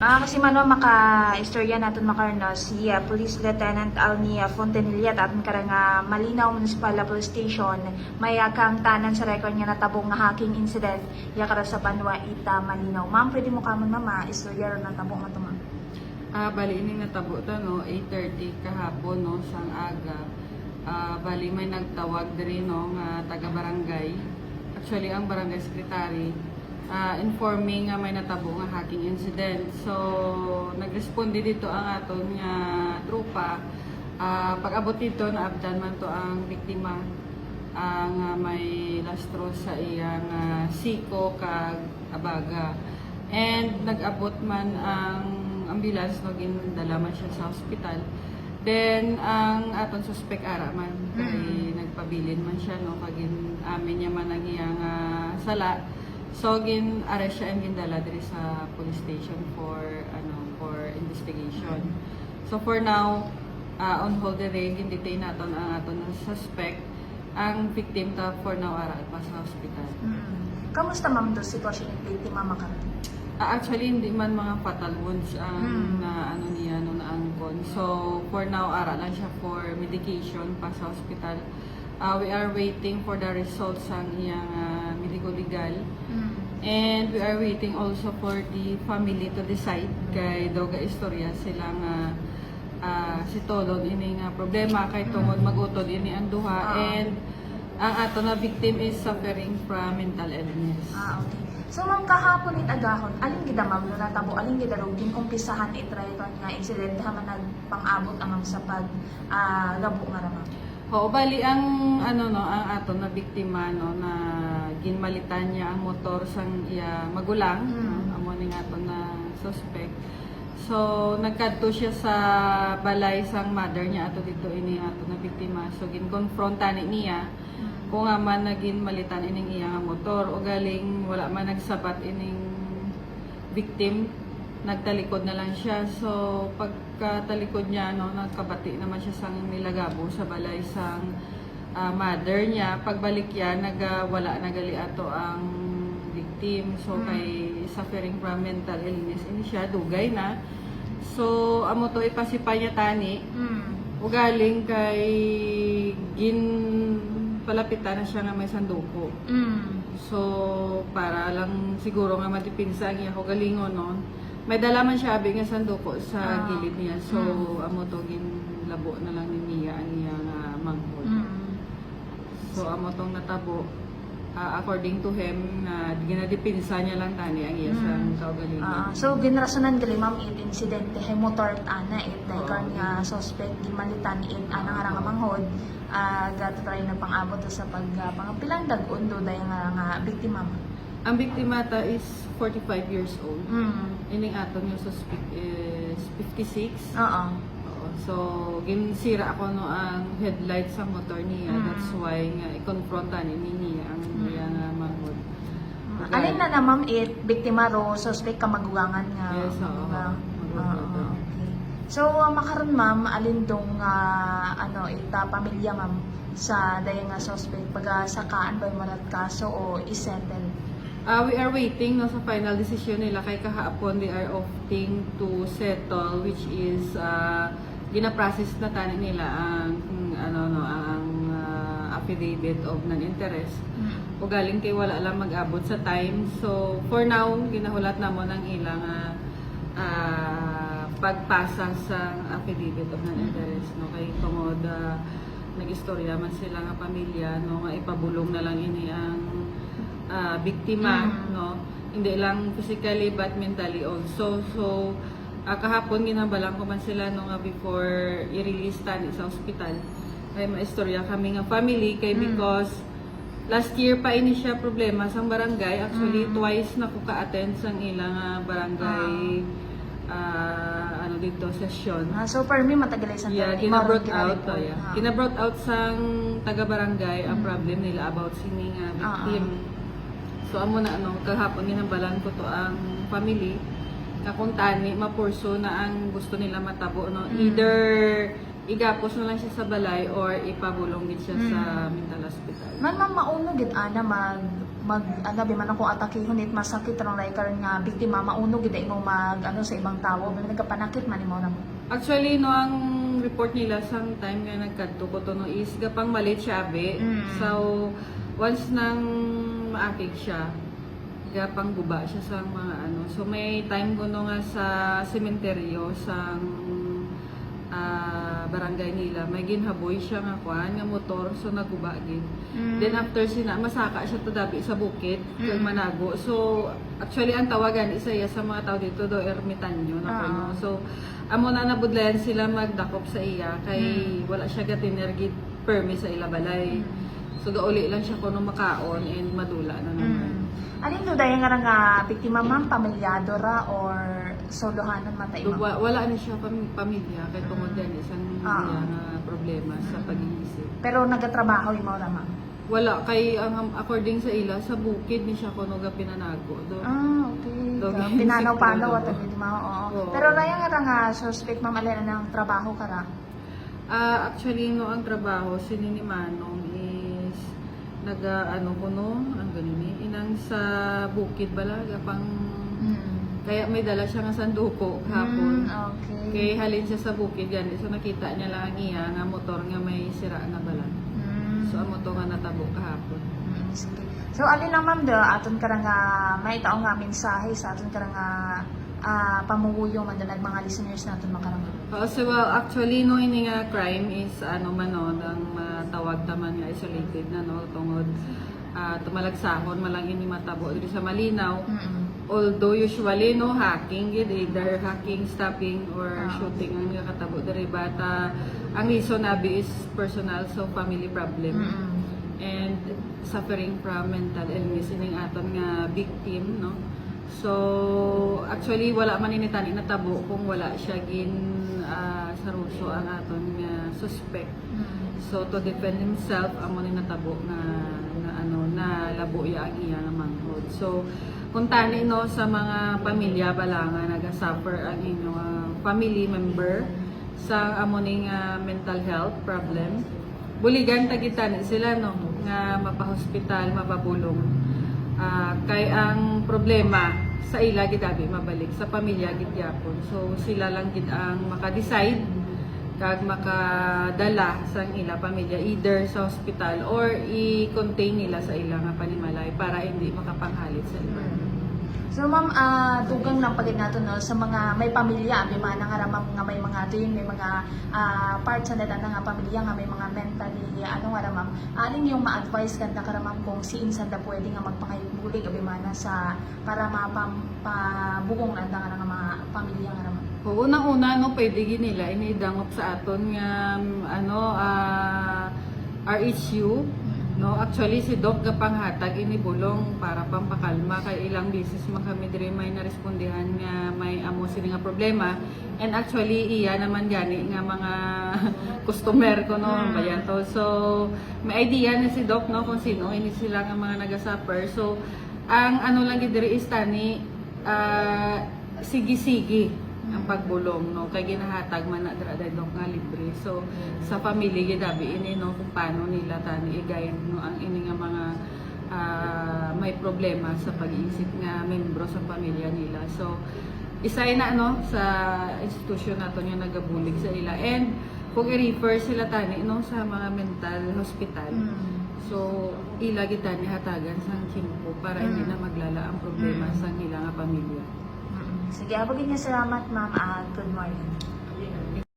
Ah, kasi mano maka-istorya naton makarno si ah, Police Lieutenant Alnia Fontanilla aton karang nga Malinaw Municipal Police Station may ah, kang tanan sa record niya natabong nga hacking incident ya kara sa Banwa Ita Malinaw. Ma'am, pwede mo kamon mama istorya ron natabong ato ma'am. Ah, bali ini natabo ta no 8:30 kahapon no sang aga. Ah, bali may nagtawag diri no nga taga barangay. Actually ang barangay secretary ah, informing nga may natabo nga hacking incident. So nagresponde dito ang aton nga trupa. Ah, pag-abot dito naabdan man to ang biktima ang ah, may lastro sa iyang ah, siko kag abaga. And nag-abot man ang ambulance no gindala man siya sa hospital. Then ang aton suspect ara man kay nagpabilin man siya no kag gin- amin niya man ang iyang ah, sala. So gin arrest siya and gindala diri sa police station for ano for investigation. So for now ah, on hold diri gin-detain naton ang aton nga suspect. Ang victim ta for now ara pa sa hospital. Mm. Kamusta ma'am do sitwasyon ng biktima makaron? Ah, actually, hindi man mga fatal wounds ang Mm. na ano niya no na angkon. So, for now, ara lang siya for medication pa sa hospital. Ah, we are waiting for the results ang iyang uh, medico-legal. Mm. And we are waiting also for the family to decide kay Doga Istorya silang ah, ah, si Tolon ini nga problema kay tungod magutod ini ang duha Ah. and ang ato na victim is suffering from mental illness. Ah, okay. So ma'am kahapon it agahon, alin gida ma'am no natabo alin gida ro umpisahan itry kon nga incident ha man nagpang-abot amang sa pag ah, labo nga ra ma'am. Oo, bali ang ano no, ang ato na biktima no na ginmalitan niya ang motor sang iya magulang, Mm. amo ni ato na suspect. So nagkadto siya sa balay sang mother niya ato dito ini ato na biktima. So ginkonfronta ni niya kung nga man naging malitan ining iya nga motor o galing wala man nagsabat ining victim nagtalikod na lang siya so pagkatalikod niya no nagkabati naman siya sang nilagabo sa balay sang ah, mother niya pagbalik niya nagawala nagali ato ang victim so Mm. kay suffering from mental illness ini siya dugay na so amo to ipasipay niya tani Mm. ugaling kay gin palapitan na siya nga may sanduko. Mm. So, para lang siguro nga matipinsa ang iya ko galingon nun, may dala man siya abi nga sanduko sa Ah. gilid niya. So, Mm. amo to gin labo na lang ni Mia ang iya nga manghod. Mm. So, amo tong natabo. Ah, according to him, na ginadipinsa niya lang tani ang iya sa Mm. kaugalingon. Ah, so ginrasonan gali ma'am it insidente hay motor ana it Oo. kon nga suspect gimalitan it ana nga nga manghod ah gato try na pang-abot sa pag uh, pangapilang dag-undo dayon nga nga biktima. Ang biktima ta is 45 years old. Mm. Ining aton yung suspect is 56. Oo. Oo. So, ginsira ako no ang headlight sa motor niya. Mm. That's why nga i-confronta ni niya ang Mm. iya nga manghod. Okay. Alin na na ma'am it biktima ro suspect ka magugangan nga. Yes, oo. okay. So uh, makaron ma'am alin dong ah, ano ita pamilya ma'am sa dayon nga suspect pag sakaan ba marat kaso o isettle. Ah, we are waiting no sa final decision nila kay kahapon they are opting to settle which is uh, gina-process na tani nila ang ano no ang ah, affidavit of non-interest. Mm. o galing kay wala lang mag-abot sa time. So, for now, ginahulat na mo ng ilang ah, pagpasa sa affidavit of non-interest. No? Kay tungod, ah, nag-istorya man sila nga pamilya, no? nga ipabulong na lang ini ang ah, biktima, Mm. no? Hindi lang physically but mentally also. So, ah, kahapon ginabalang ko man sila no nga before i-release tani sa ospital. Kay maistorya kami nga family kay Mm. because last year pa ini siya problema sa barangay. Actually, Mm. twice na ko ka-attend sa ilang ah, barangay ah, ano dito session. Ah, so for me matagal sa Yeah, imarong out, oh, yeah. Ah. Gina-brought out sang taga-barangay ang Mm. problem nila about sining uh, Ah, victim. So amo na ano kahapon ginabalan ko to ang family nga kung tani mapurso na ang gusto nila matabo no Mm. either igapos na lang siya sa balay or ipabulong gid siya sa Mm. mental hospital Man man mauno gid ana mag mag ano bi man ako atakihon it masakit rong ray karon nga biktima mauno gid imo mag ano sa ibang tawo may nagkapanakit man imo na mo. Actually, no, ang report nila sang time nga nagkadto ko to no is gapang malit siya abe. Mm. So, once nang maakig siya, gapang guba siya sa mga ano. So, may time ko no nga sa sementeryo sang ah, barangay nila, may ginhaboy siya nga kwan, nga motor, so naguba gid. Then after sina, masaka siya to dabi sa bukid, kay Mm. Manago. So, actually, ang tawagan, isa ya sa mga tao dito do, ermitanyo na Ah. kuno. So, amo na nabudlayan sila magdakop sa iya, kay Mm. wala siya gatinergid permi sa ila balay. So, gauli lang siya kuno makaon and madula na naman. Mm. Alin do dayon nga nga biktima ma'am pamilyado ra or solohanan So, ma'am? wa- wala na siya pam- pamilya, kay tungod yan isang Ah. iya nga problema sa pag-iisip. Pero nagatrabaho imo ra ma'am. Wala, kay ang according sa ila, sa bukid ni siya kuno ga pinanago. Do. Ah, okay. Dog- So, Pinanaw-panaw at hindi mo. Oo. Oo. Pero raya nga ra nga suspect ma'am alin na ng trabaho ka ra. Ah, actually no ang trabaho ni Manong naga ano ko no, ang ganun eh, inang sa bukid balaga pang kaya may dala siya nga sanduko kahapon. Mm, okay. Kay halin siya sa bukid yan, so nakita niya lang ang iya nga motor nga may sira na bala. Mm. So ang motor nga natabo kahapon. Mm, sige. So alin na ma'am do aton ka ra nga may tao nga mensahe sa aton ka ra nga ah, pamuhuyo man dalag mga listeners naton makarang. Oo, so well, actually no ini nga crime is ano man no, ang matawag taman nga isolated na no tungod ah, tumalagsahon malang ini matabo diri sa Malinaw. Mm. Although usually no hacking gid either hacking, stopping or Ah. shooting ang nakatabo diri but ah, ang reason nabi is personal so family problem Mm. and suffering from mental illness ining aton nga victim no. So actually wala man ini tani natabo kung wala siya gin ah, sa ruso ang aton nga suspect. Mm. So to defend himself amo ni natabo na, na ano na labo ya ang iya nga manghod. So kung tani no sa mga pamilya bala nga naga-suffer ang inyong ah, family member sa amo ning ah, mental health problem, buligan tagitan sila no nga mapahospital, mapabulong. Ah, kay ang problema sa ila gid abi mabalik sa pamilya gid gyapon. So sila lang gid ang maka-decide kag makadala sa ila pamilya either sa hospital or i-contain nila sa ila nga panimalay para hindi makapanghalit sa iba. Mm. So ma'am, ah, tugang lang pagid nato no sa mga may pamilya, may mga nangaramang nga may mga din, may mga ah, parts sa nila nga pamilya nga may mga mentally ano nga ra ma'am. Alin yung ma-advise kanta ka ra, ma'am kung si insan da pwede nga magpakayubulig abi mana sa para mapam pabugong anda nga nga mga pamilya nga ra ma'am. O unang-una no pwede gid nila inidangop sa aton nga ano ah, RHU no actually si Doc gapanghatag ini bulong para pampakalma kay ilang beses man kami diri may narespondihan nga may amo sini nga problema. And actually iya naman gani nga mga customer ko no Mm. bayan to. So may idea na si Doc no kung sino ini sila nga mga nagasuffer so ang ano lang gid diri is tani ah, sige-sige pagbulong no kay ginahatag man na dira dahil nga libre so sa family gidabi ini no kung paano nila tani i-guide no ang ini nga mga ah, may problema sa pag-iisip nga membro sa pamilya nila so isay na no sa institusyon nato nga nagabulig sa ila and kung i-refer sila tani no sa mga mental hospital Mm. so ila gid tani hatagan sang kimpo para hindi Mm. na maglala ang problema Mm. sa nila nga pamilya Mm. Sige, abagin niya salamat ma'am at good morning.